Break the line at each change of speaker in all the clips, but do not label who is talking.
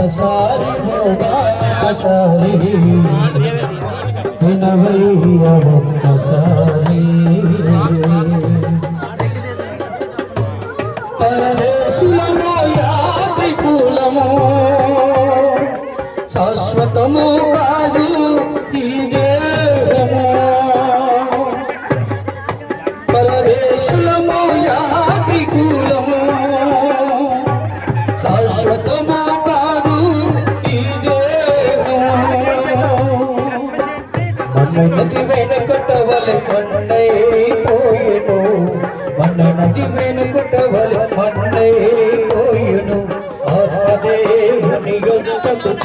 బాటసారి ఓ బాటసారి వినవయ్య ఒక్కసారి పరదేశులము యాత్రికులము శాశ్వతము కాదు ఈ దేహము. పరదేశులము యాత్రికులము శాశ్వతము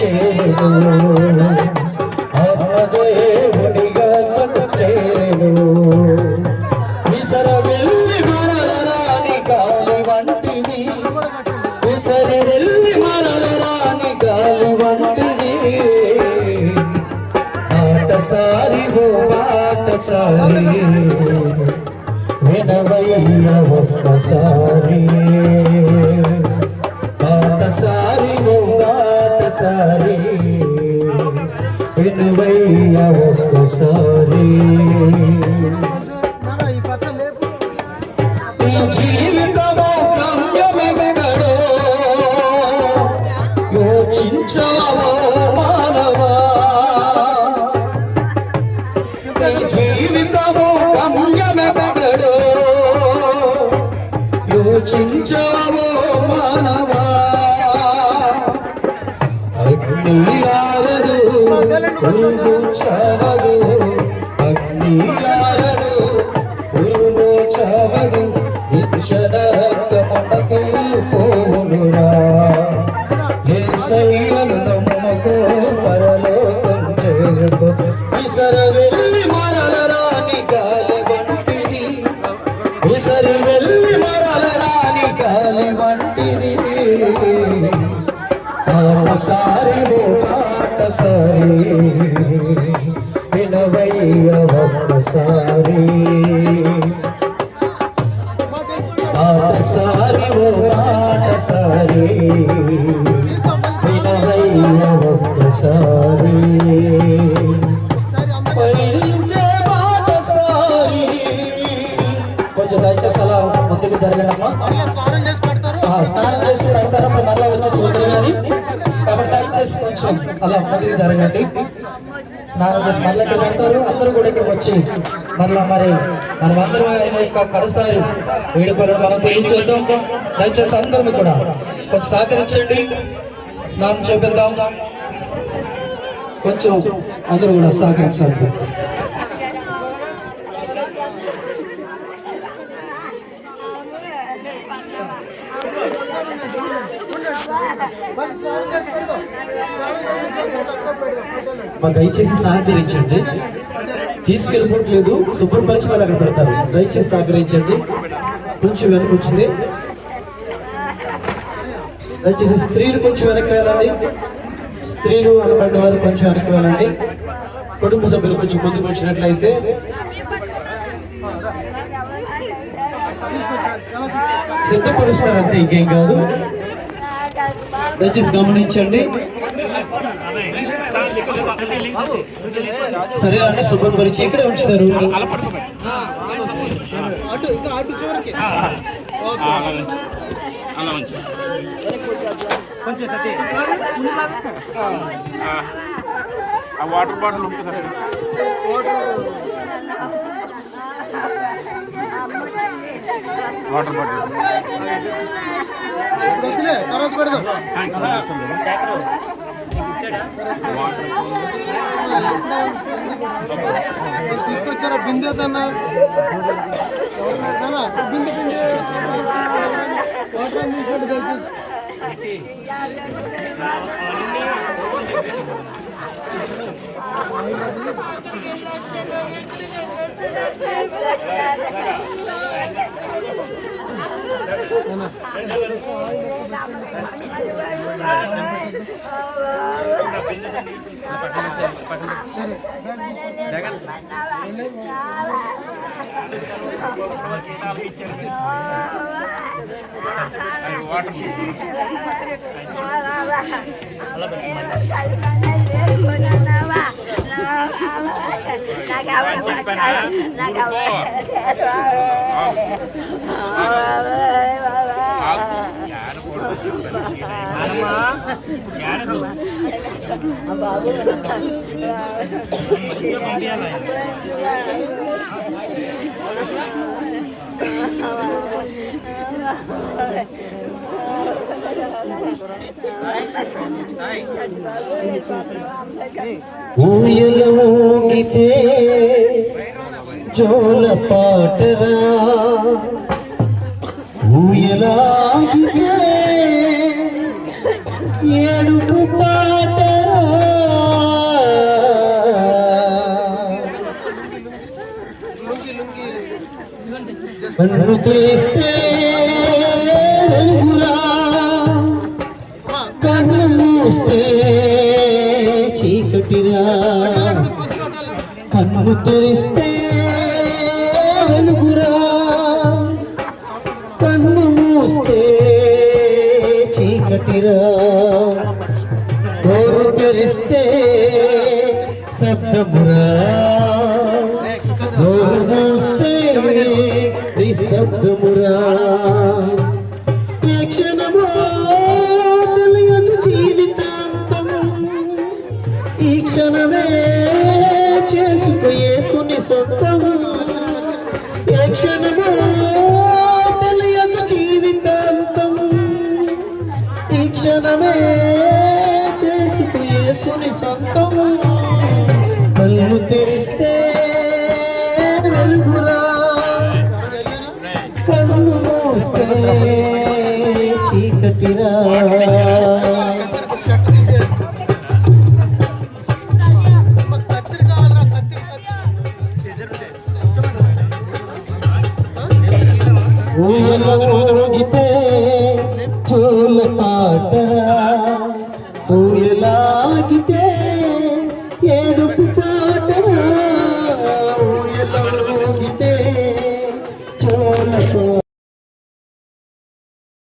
చేరెను ఆత్మదేవుని యొద్దకు చేరెను విసర వెళ్ళి మరలరాని గాలి వంటిది విసరి వెళ్ళి మరలరాని గాలి వంటిది ఓ వినవయ్య ఒక్కసారి పాటసారి బాటసారి వినవయ్య ఒక్కసారి. నీ చవదు అగ్ని ఆరదు పురుగు చవదు నిక్షణ రక్తమునకు పోవునురా. ఏసయ్యను నమ్మకు పరలోకం చేరుకో. విసర వెళ్ళి మరల రాని గాలి వంటిది. విసరి వెళ్ళి మరల రాని గాలి వంటిది. పాటసారి వినవయ్య ఒక్కసారి పాటసారి ఓ పాటసారి. వినవయ్య ఒక్కసారి పయనించే బాటసారి కొంచెం దయచేసి అలా ముందుకు జరగడమ్మా. ఆ, స్నానం చేసి పెడతారు అప్పుడు మరలా వచ్చి చూద్దరు కానీ. కాబట్టి దయచేసి కొంచెం అలా ముందుకు జరగండి. స్నానం చేసి మళ్ళీ ఇక్కడ పెడతారు అందరూ కూడా ఇక్కడికి వచ్చి మరలా మరి మనం అందరం ఆయన యొక్క కడసారి వేడుకలను మనం తెలియచేద్దాం దయచేసి అందరం కూడా కొంచెం సహకరించండి స్నానం చేపిద్దాం కొంచెం అందరూ కూడా సహకరించండి మా దయచేసి సహకరించండి. తీసుకెళ్ళిపోవట్లేదు. శుభ్రపరిచి వాళ్ళు అక్కడ పెడతారు. దయచేసి సహకరించండి. కొంచెం వెనక్కి వచ్చింది. దయచేసి స్త్రీలు కొంచెం వెనక్కి వెళ్ళండి. స్త్రీలు అనబడిన వారు కొంచెం వెనక్కి వెళ్ళండి. కుటుంబ సభ్యులు కొంచెం ముందుకు వచ్చినట్లయితే. సిద్ధపరుస్తారు అంతే ఇంకేం కాదు. దయచేసి గమనించండి. సరే అండి శుభ్రపరిచి ఇక్కడే ఉంచుతారు
అలా ఉంచు. కొంచెం సతీ. ఆ వాటర్ బాటిల్ ఉంటుంది వాటర్ బాటిల్.
తీసుకొచ్చారా బిందె తన్నా బిందె బిందె వాటర్ తీసుకోండి దయచేసి
నాకు
నాకు బాబు ऊयल ऊँगते रहा ఊయలాగితే ఏడుపు పాటరా. కన్ను తెరిస్తే వెలుగురా. కన్ను మూస్తే చీకటిరా. కన్ను తెరిస్తే వెలుగురా. చూస్తే చీకటిరా. నోరు తెరిస్తే శబ్దమురా నోరు మూస్తే నిశ్శబ్దమురా ఈ క్షణమో తెలియదు జీవితాంతం. ఈ క్షణమే చేసుకుయేసుని సొంతం. ఏ క్షణమో తెలియదు జీవితాంతం ఈ క్షణమే చేసుకుయేసుని సొంతం. కళ్ళు తెరిస్తే వెలుగురా. కళ్ళు మూస్తే చీకటిరా. చూల పాటరా ఊయలాగితే